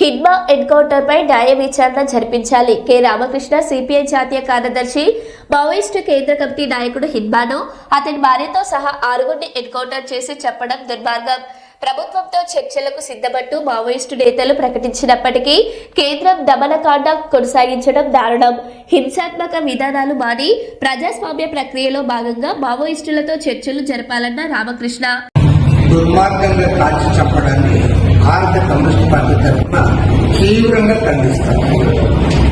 హిడ్మా ఎన్కౌంటర్పై న్యాయ విచారణ జరిపించాలి. కె. రామకృష్ణ సిపిఐ జాతీయ కార్యదర్శి మావోయిస్టు కేంద్ర కమిటీ నాయకుడు హిడ్మాను అతని భార్యతో సహా ఆరుగురిని ఎన్కౌంటర్ చేసి చెప్పడం దుర్మార్గం. ప్రభుత్వంతో చర్చలకు సిద్ధమంటూ మావోయిస్టు నేతలు ప్రకటించినప్పటికీ కేంద్రం దమనకాండ కొనసాగించడం దారుణం. హింసాత్మక విధానాలు మాని ప్రజాస్వామ్య ప్రక్రియలో భాగంగా మావోయిస్టులతో చర్చలు జరపాలన్న రామకృష్ణ. దుర్మార్గంగా కాల్చి చెప్పడానికి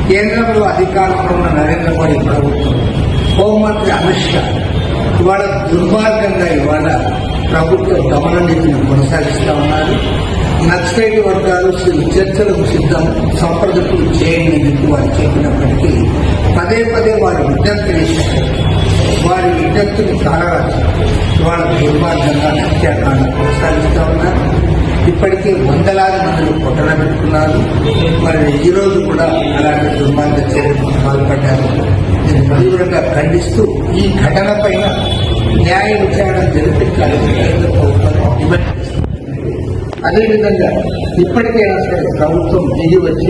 కేంద్రంలో అధికారంలో ఉన్న నరేంద్ర మోడీ ప్రభుత్వం హోంమంత్రి అమిత్ షా ఇవాళ దుర్మార్గంగా ఇవాళ ప్రభుత్వ దమన నీతిని కొనసాగిస్తా ఉన్నారు. నక్సలైట్ వర్గాలు చర్చలకు సిద్ధం సంప్రదింపులు చేయండి అని వారు చెప్పినప్పటికీ పదే పదే వారు విజ్ఞప్తి చేశారు. వారి విజ్ఞప్తిని కాలరాజు ఇవాళ దుర్మార్గంగా హత్యాకాండ కొనసాగిస్తూ. ఇప్పటికే వందలాది మందిని పొట్టన పెట్టుకున్నారు. మరి ఈ రోజు కూడా అలాంటి దుర్మార్గ చర్యలకు పాల్పడ్డారు. నేను తీవ్రంగా ఖండిస్తూ ఈ ఘటన పైన న్యాయ విచారణ జరిపించాలని కేంద్ర ప్రభుత్వం చేస్తుంది అదేవిధంగా ఇప్పటికైనా సరే ప్రభుత్వం దిగి వచ్చి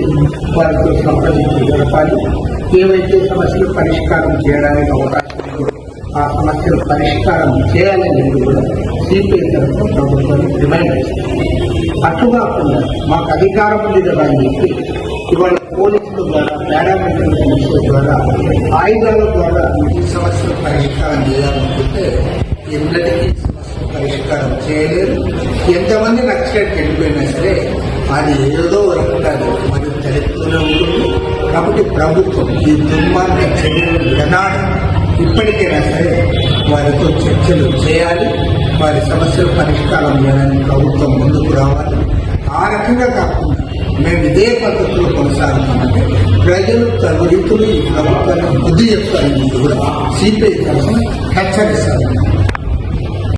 వారితో సంప్రదించి జరపాలి ఏవైతే సమస్యలు పరిష్కారం చేయడానికి అవకాశం ఆ సమస్యలు పరిష్కారం చేయాలని కూడా సిపిఐ తరఫున ప్రభుత్వం డిమాండ్ చేస్తుంది. అటు మాకు అధికారం ఉంది కదా అని చెప్పి ఇవాళ పోలీసుల ద్వారా పారామెడికల్ సమస్యల ద్వారా ఆయుధాల ద్వారా ఈ సమస్యలు పరిష్కారం చేయాలనుకుంటే ఎన్నటికీ సమస్యలు పరిష్కారం చేయలేరు. ఎంతమంది నక్సలైట్ వెళ్ళిపోయినా సరే అది ఏదో వరకు కాదు మరి తలెత్తుతూనే ఉంటుంది. కాబట్టి ప్రభుత్వం ఈ దుర్మార్గ చర్యలు విడనాడు ఇప్పటికైనా సరే వారితో చర్చలు చేయాలి. వారి సమస్యల పరిష్కారం చేయడానికి ప్రభుత్వం ముందుకు రావాలి. ఆ రకంగా కాకుండా మేము ఇదే పద్ధతిలో కొనసాగుతామంటే ప్రజలు తగు రీతులు ఈ ప్రభుత్వాన్ని వృద్ధి చెప్తారని కూడా సిపిఐ కోసం హెచ్చరిస్తారు.